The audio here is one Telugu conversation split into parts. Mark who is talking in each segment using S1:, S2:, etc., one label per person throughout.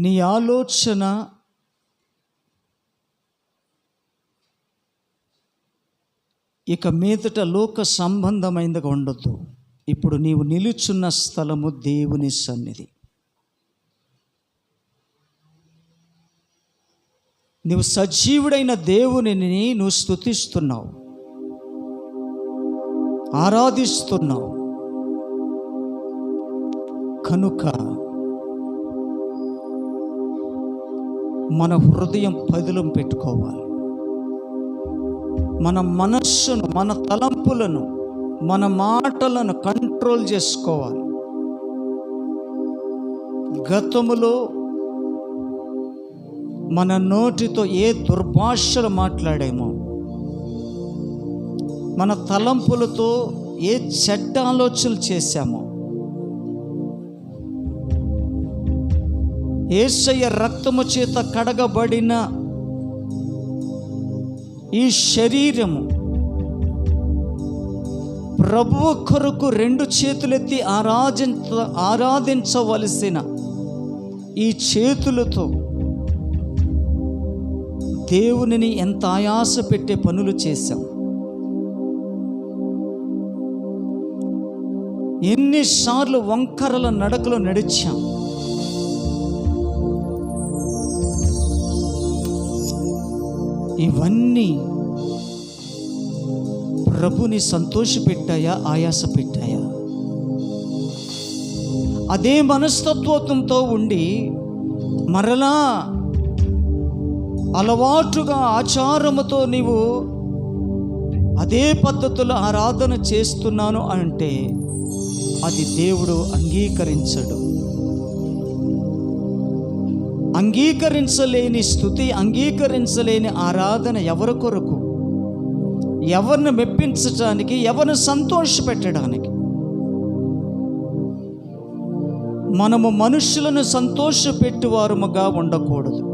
S1: నీ ఆలోచన ఇక మీదట లోక సంబంధమైందిగా ఉండొద్దు. ఇప్పుడు నీవు నిలుచున్న స్థలము దేవుని సన్నిధి. నీవు సజీవుడైన దేవునిని నువ్వు స్తుతిస్తున్నావు. ఆరాధిస్తున్నావు. కనుక మన హృదయం పదిలం పెట్టుకోవాలి. మన మనస్సును మన తలంపులను మన మాటలను కంట్రోల్ చేసుకోవాలి. గతములో మన నోటితో ఏ దుర్భాషలు మాట్లాడామో మన తలంపులతో ఏ చెడ్డ ఆలోచనలు చేశామో ఏసయ్య రక్తము చేత కడగబడిన ఈ శరీరము ప్రభువు కొరకు రెండు చేతులెత్తి ఆరాధించ ఆరాధించవలసిన ఈ చేతులతో దేవునిని ఎంత ఆయాస పెట్టే పనులు చేశాం. ఎన్నిసార్లు వంకరల నడకలో నడిచాం. ఇవన్నీ ప్రభుని సంతోషపెట్టాయా ఆయాస పెట్టాయా అదే మనస్తత్వంతో ఉండి మరలా అలవాటుగా ఆచారముతో నీవు అదే పద్ధతిలో ఆరాధన చేస్తున్నాను అంటే అది దేవుడు అంగీకరించడు. అంగీకరించలేని స్థుతి అంగీకరించలేని ఆరాధన ఎవరి కొరకు? ఎవరిని మెప్పించటానికి ఎవరిని సంతోషపెట్టడానికి? మనము మనుషులను సంతోషపెట్టువారముగా ఉండకూడదు.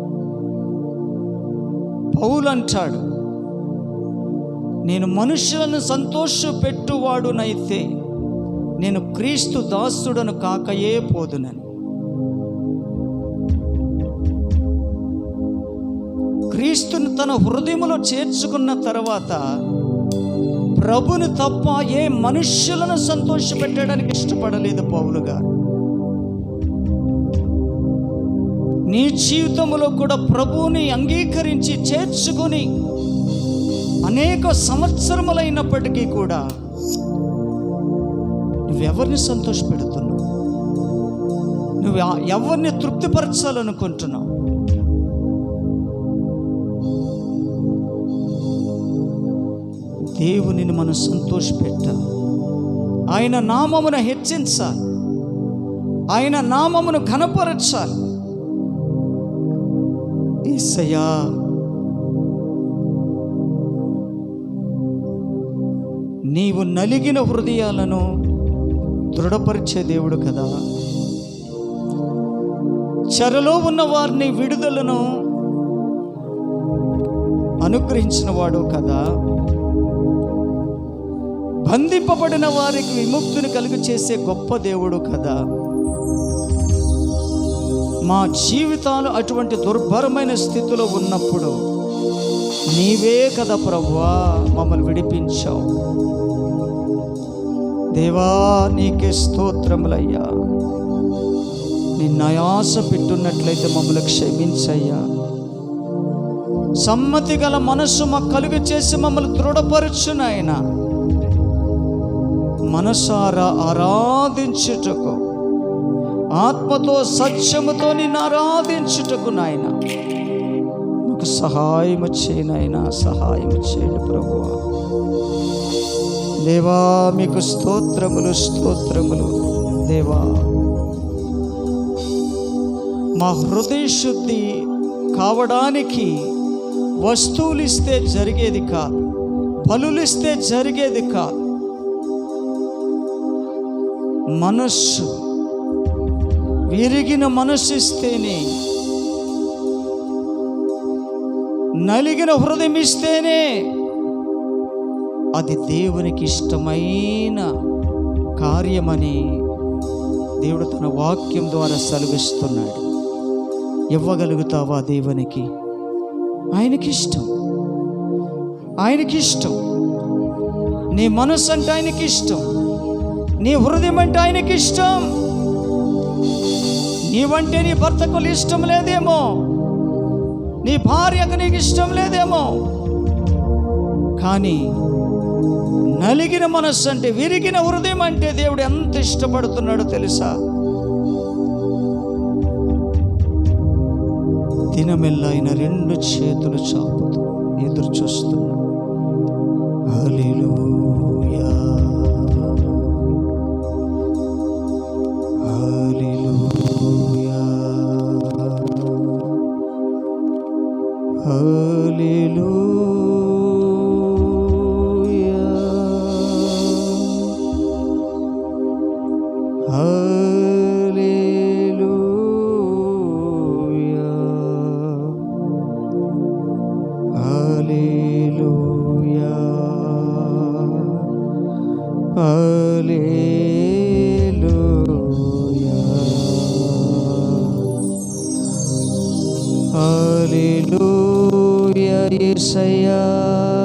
S1: పౌలు అంటాడు నేను మనుషులను సంతోషపెట్టువాడునైతే నేను క్రీస్తు దాసుడను కాకయే పోదునని. క్రీస్తుని తన హృదయములో చేర్చుకున్న తర్వాత ప్రభుని తప్ప ఏ మనుష్యులను సంతోషపెట్టడానికి ఇష్టపడలేదు పౌలు గారు. నీ జీవితంలో కూడా ప్రభువుని అంగీకరించి చేర్చుకొని అనేక సంవత్సరములైనప్పటికీ కూడా నువ్వెవరిని సంతోషపెడుతున్నావు? నువ్వు ఎవరిని తృప్తిపరచాలనుకుంటున్నావు? దేవునిని మనం సంతోషపెట్టాలి. ఆయన నామమును హెచ్చించాలి. ఆయన నామమును ఘనపరచాలి. ఏసయ్యా నీవు నలిగిన హృదయాలను దృఢపరిచే దేవుడు కదా. చెరలో ఉన్న వారిని విడుదలను అనుగ్రహించిన వాడు కదా. బంధింపబడిన వారికి విముక్తిని కలుగు చేసే గొప్ప దేవుడు కదా. మా జీవితాలు అటువంటి దుర్భరమైన స్థితిలో ఉన్నప్పుడు నీవే కదా ప్రభువా మమ్మల్ని విడిపించావు. దేవా నీకే స్తోత్రములయ్యా. నిన్న ఆయాస పెట్టున్నట్లయితే మమ్మల్ని క్షమించయ్యా. సమ్మతి గల మనస్సు మాకు కలుగు చేసి మమ్మల్ని దృఢపరచు నాయన మనసారా ఆరాధించుటకు ఆత్మతో సత్యముతో నిన్ను ఆరాధించుటకు నాయన. మాకు సహాయం చేయనైనా సహాయము చేయండి ప్రభువా. దేవా మీకు స్తోత్రములు స్తోత్రములు. దేవా మా హృదయ శుద్ధి కావడానికి వస్తువులు ఇస్తే జరిగేది కాదు పలులిస్తే ఇస్తే జరిగేది కాదు. మనస్సు. విరిగిన మనస్సు ఇస్తేనే నలిగిన హృదయం ఇస్తేనే అది దేవునికి ఇష్టమైన కార్యమని దేవుడు తన వాక్యం ద్వారా సెలవిస్తున్నాడు. ఇవ్వగలుగుతావా దేవునికి? ఆయనకి ఇష్టం ఆయనకి ఇష్టం నీ మనస్సు అంటే ఆయనకి ఇష్టం నీ హృదయం అంటే ఆయనకి ఇష్టం. నీవంటే నీ భర్తకు ఇష్టం లేదేమో. నీ భార్యకు నీకు ఇష్టం లేదేమో. కానీ నలిగిన మనస్సు అంటే విరిగిన హృదయం అంటే దేవుడు ఎంత ఇష్టపడుతున్నాడో తెలుసా? దినమెల్లా ఆయన రెండు చేతులు చాపుతూ ఎదురు చూస్తున్నాడు Hallelujah! Hallelujah! Isaiah.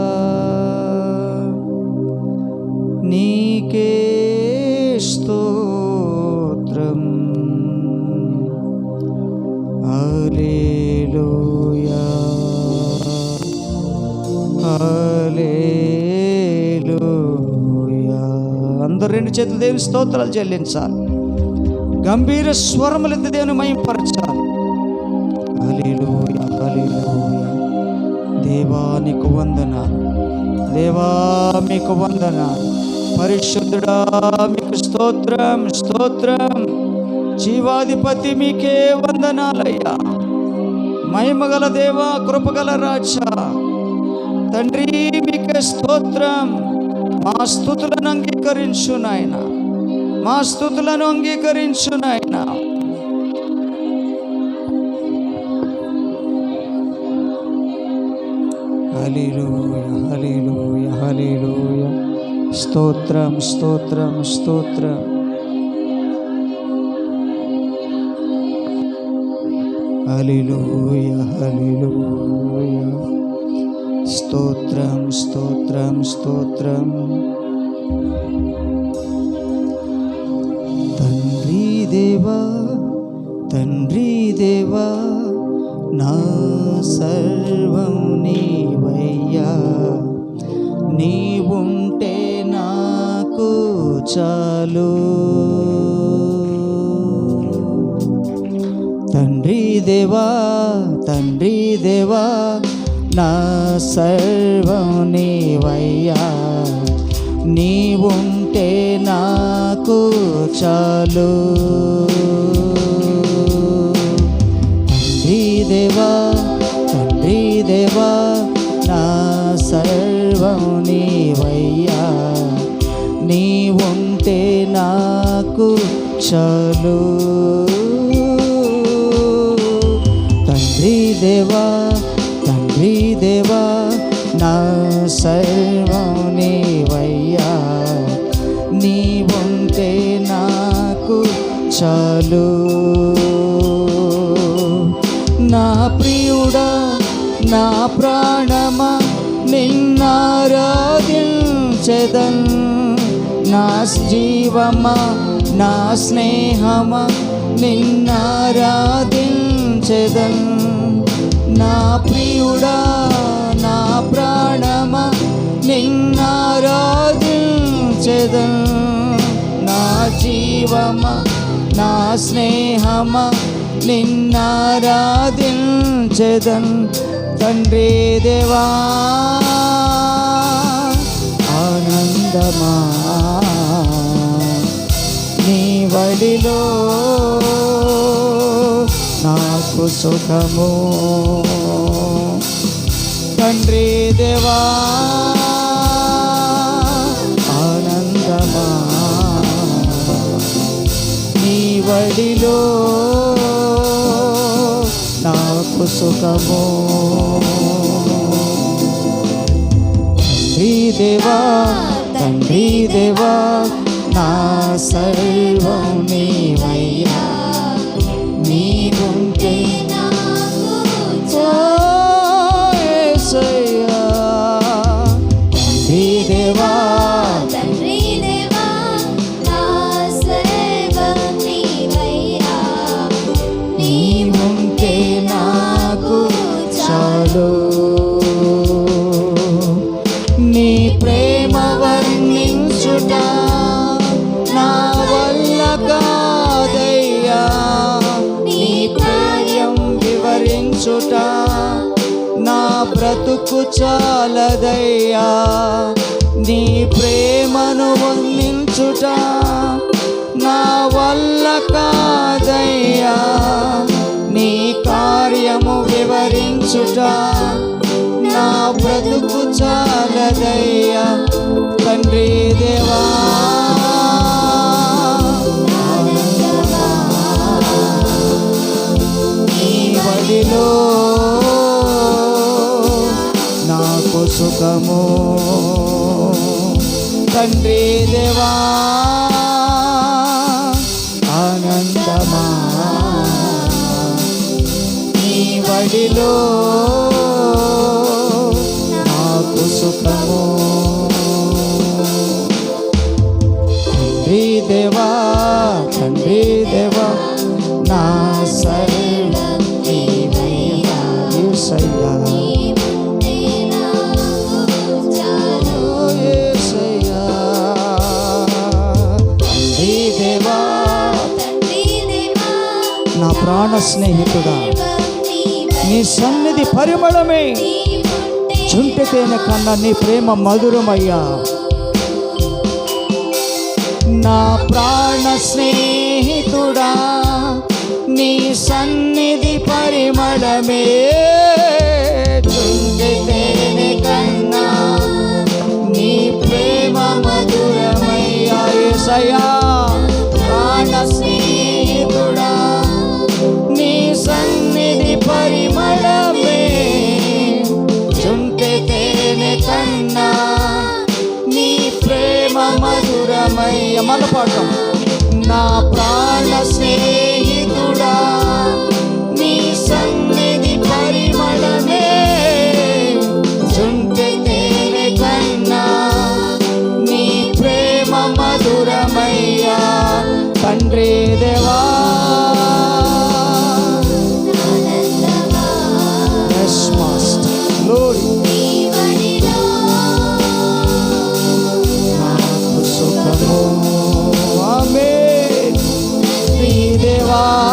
S1: అందరు రెండు చేతులు దేవుని స్తోత్రాలు చెల్లించాలి. గంభీర స్వరములెత్తి దేవుని మయంపరచాలి దేవా నీకు వందన. దేవా మీకు వందన. పరిశుద్ధుడా మీకు స్తోత్రం స్తోత్రం. జీవాధిపతి మీకే వందనాలయ్యా. మహిమగల దేవా కృపగల రాజా. తండ్రి మీకే స్తోత్రం. మా స్థుతులను అంగీకరించు నాయన. మా స్థుతులను అంగీకరించు నాయన. హల్లెలూయా హల్లెలూయా హల్లెలూయా. స్తోత్రం స్తోత్రం స్తోత్రం. హల్లెలూయా హల్లెలూయా. స్తోత్రం స్తోత్రం స్తోత్రం. తండ్రి దేవా తండ్రి దేవా నా సర్వం నీవయ్యా. నీవుంటే నాకు చాలు. తండ్రి దేవా తండ్రి దేవా నా సర్వం నీవయ్యా. నీవుంటే నాకు చాలు. తండ్రి దేవా తండ్రి దేవా నా సర్వం నీవయ్యా. నీవుంటే నాకు చాలు. చాలు నా ప్రియుడా నా ప్రాణమా నిన్నారాధించెదన్ నా జీవమా నా స్నేహమా నిన్నారాధించెదన్ నా ప్రియుడా నా ప్రాణమా నిన్నారాధించెదన్ నా జీవమా నా స్నేహమా నిన్నారాధించెదన్ తండ్రి దేవా. ఆనందమా. నీ వడిలో నాకు సుఖము. తండ్రి దేవా. వడిలో నాకు సుఖము. తండ్రి దేవా తండ్రి దేవా నా సర్వం నీవయ్యా. ప్రేమ వర్ణించుట నా వల్ల కాదయ్యా. నీ కార్యం వివరించుట నా బ్రతుకు చాలదయ్యా. నీ ప్రేమను వర్ణించుట నా వల్ల కాదయ్యా. నీ కార్యము వివరించుట నా బ్రతుకు చాలదయ్యా తండ్రి దేవా. నీ నాకు సుఖము. తండ్రి దేవా ఆనందమా. నీ బడిలో స్నేహితుడా. నీ సన్నిధి పరిమళమే. చుంటితేన కన్నా నీ ప్రేమ మధురమయ్యా. నా ప్రాణ స్నేహితుడా నీ సన్నిధి పరిమళమే. నీ దేవా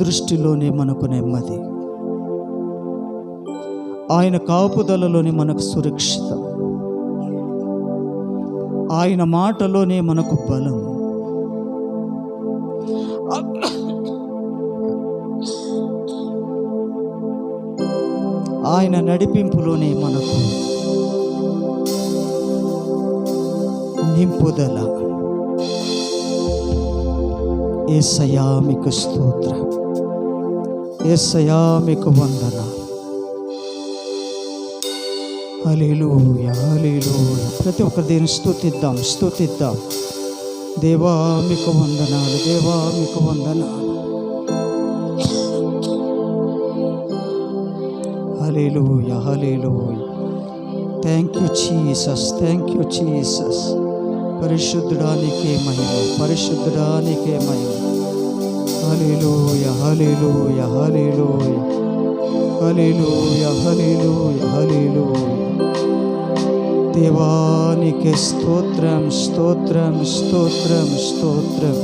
S1: దృష్టిలోనే మనకు నెమ్మది. ఆయన కాపుదలలోనే మనకు సురక్షితం. ఆయన మాటలోనే మనకు బలం. ఆయన నడిపింపులోనే మనకు నింపుదల. ఏసయా మీకు స్తోత్రం. ఏసయా మీకు వందన హలేలుయ హలేలుయ ప్రతి ఒక్కరి దీన్ని స్తుతిద్దాం స్థుతిద్దాం దేవా మీకు వందనాలు దేవా మీకు వందనాలు. Hallelujah hallelujah thank you Jesus thank you Jesus పరిశుద్ధుడానికే మహిమ పరిశుద్ధుడానికే మహిమ. Hallelujah hallelujah hallelujah hallelujah hallelujah hallelujah దేవానికి స్తోత్రం స్తోత్రం స్తోత్రం స్తోత్రం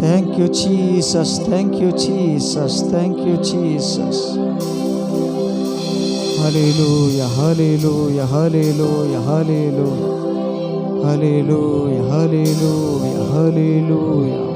S1: thank you Jesus thank you Jesus thank you Jesus hallelujah hallelujah hallelujah hallelujah hallelujah hallelujah hallelujah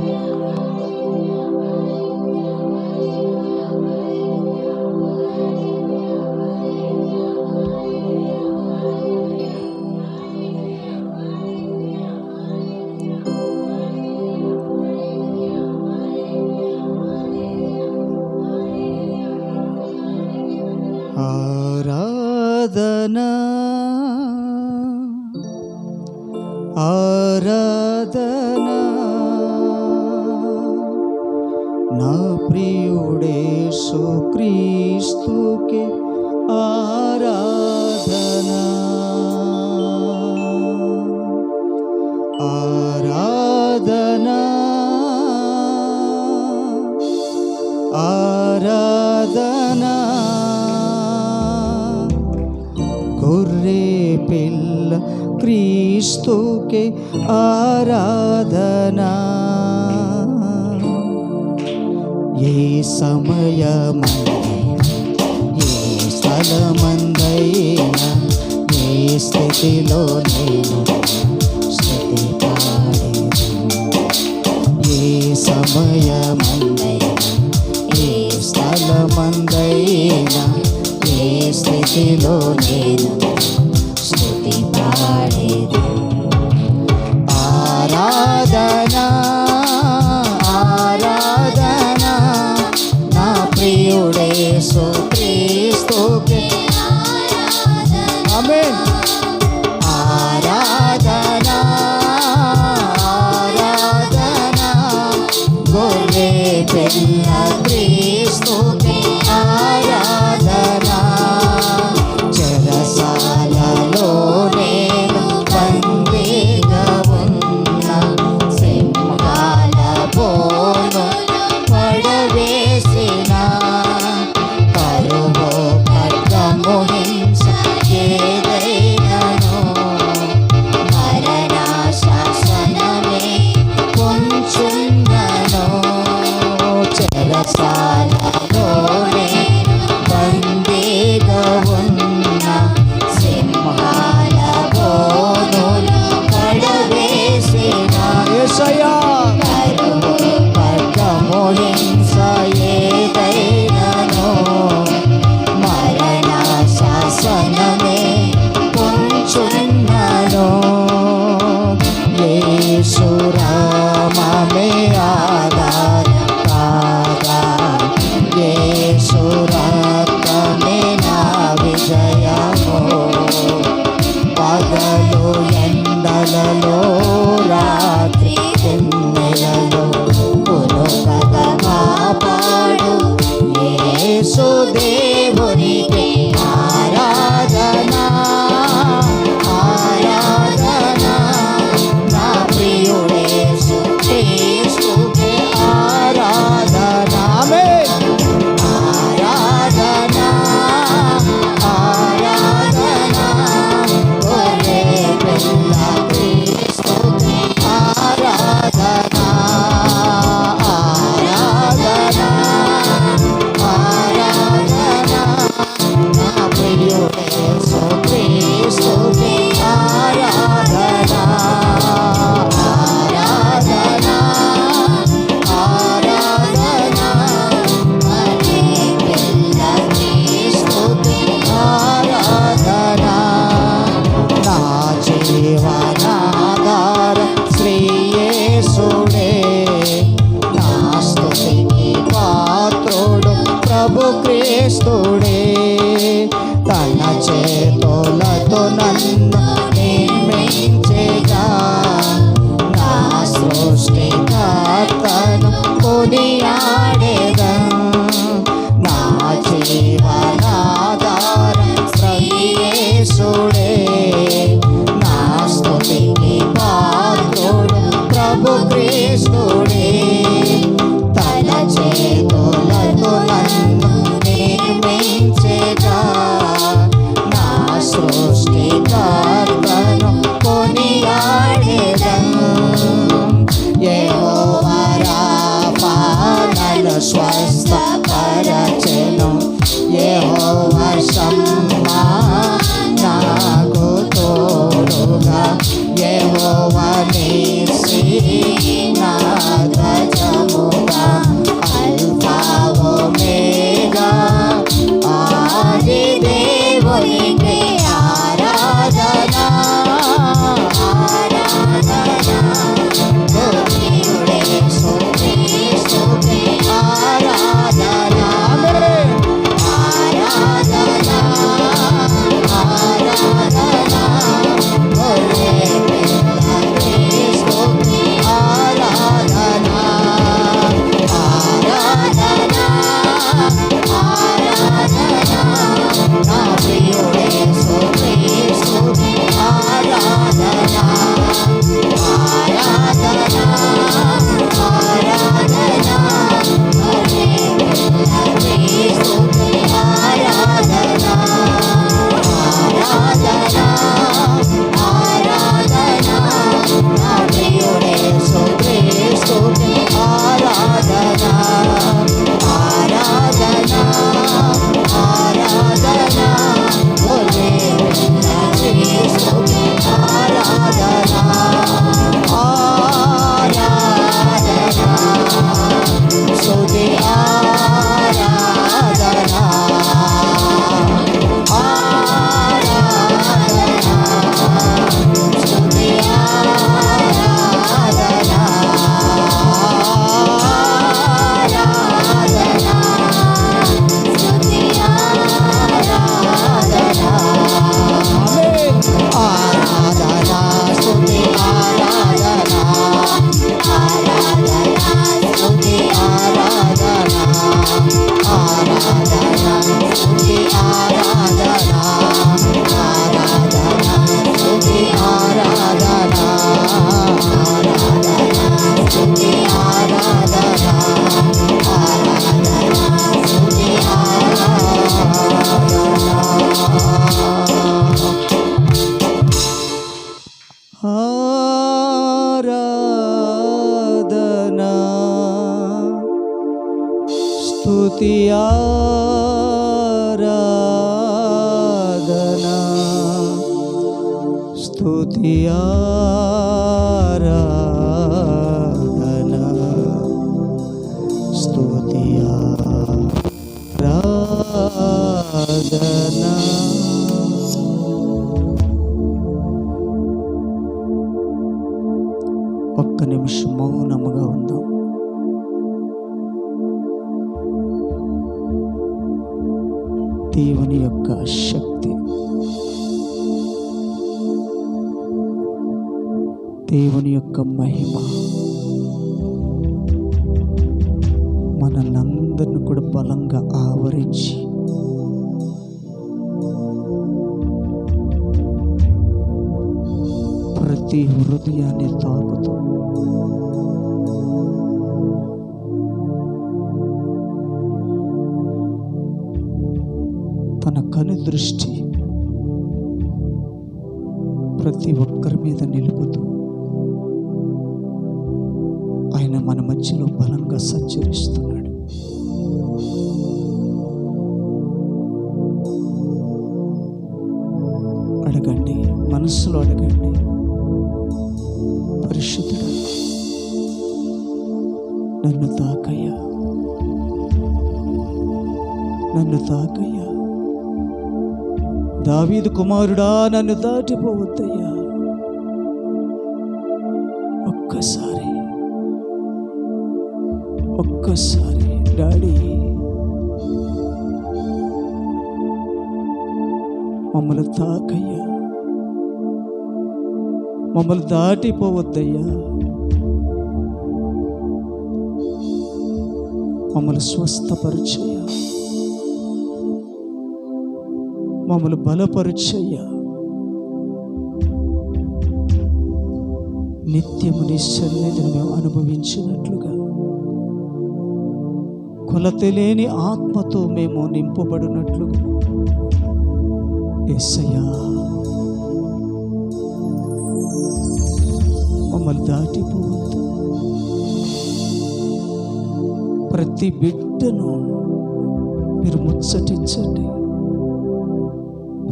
S1: సుక్రీస్తుకే ఆరాధనా. ఆరాధనా. ఆరాధనా. గొర్రె పిల్ల క్రీస్తుకే ఆరాధనా. ఏ సమయము ఏ స్థలమందైనా ఏ స్థితిలో నేను స్థితి పాడేదను. ఏ సమయమందైనా ఏ స్థలమందైనా ఏ స్థితిలో నేను
S2: ప్రభు క్రీస్తుడే. తన
S1: చేతో ప్రతి ఒక్కరి మీద నిలుపుతూ ఆయన మన మధ్యలో బలంగా సంచరిస్తూ దావీదు కుమారుడా నన్ను దాటిపోవద్దయ్యా. ఒక్కసారి ఒక్కసారి డాడీ మమ్మల్ని తాకయ్యా. మమ్మల్ని దాటిపోవద్దయ్యా. మమ్మల్ని స్వస్థపరిచయ్యా. మమ్మల్ని బలపరుచయ్యా. నిత్యము నీ సన్నిధిని మేము అనుభవించినట్లుగా. కొలతలేని ఆత్మతో మేము నింపబడినట్లుగా. ఎస్సయ్యా మమ్మల్ని దాటిపోవద్దు. ప్రతి బిడ్డను మీరు ముచ్చటించండి.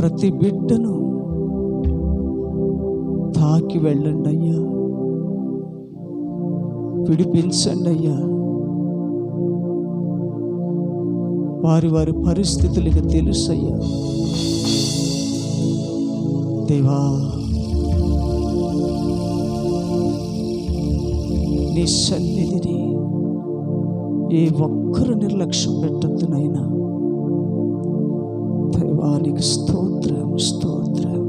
S1: ప్రతి బిడ్డను తాకి వెళ్ళండి అయ్యా. విడిపించండి అయ్యా. వారి వారి పరిస్థితులకు తెలుసయ్యా. దేవా నీ సన్నిధిని ఏ ఒక్కరు నిర్లక్ష్యం పెట్టద్దునైనా దైవానికి స్తోత్రం స్తోత్రం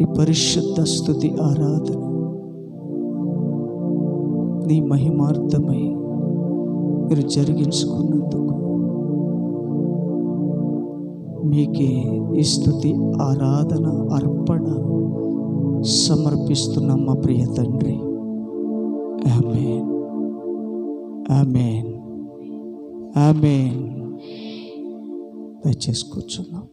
S1: ఈ పరిశుద్ధ స్థుతి ఆరాధన. నీ మహిమార్థమై మీరు జరిగించుకున్నందుకు మీకే ఈ స్థుతి ఆరాధన అర్పణ సమర్పిస్తున్న మా ప్రియ తండ్రి. ఆమెన్. ఆమెన్ ఆమెన్ దయచేసి కూర్చున్నాం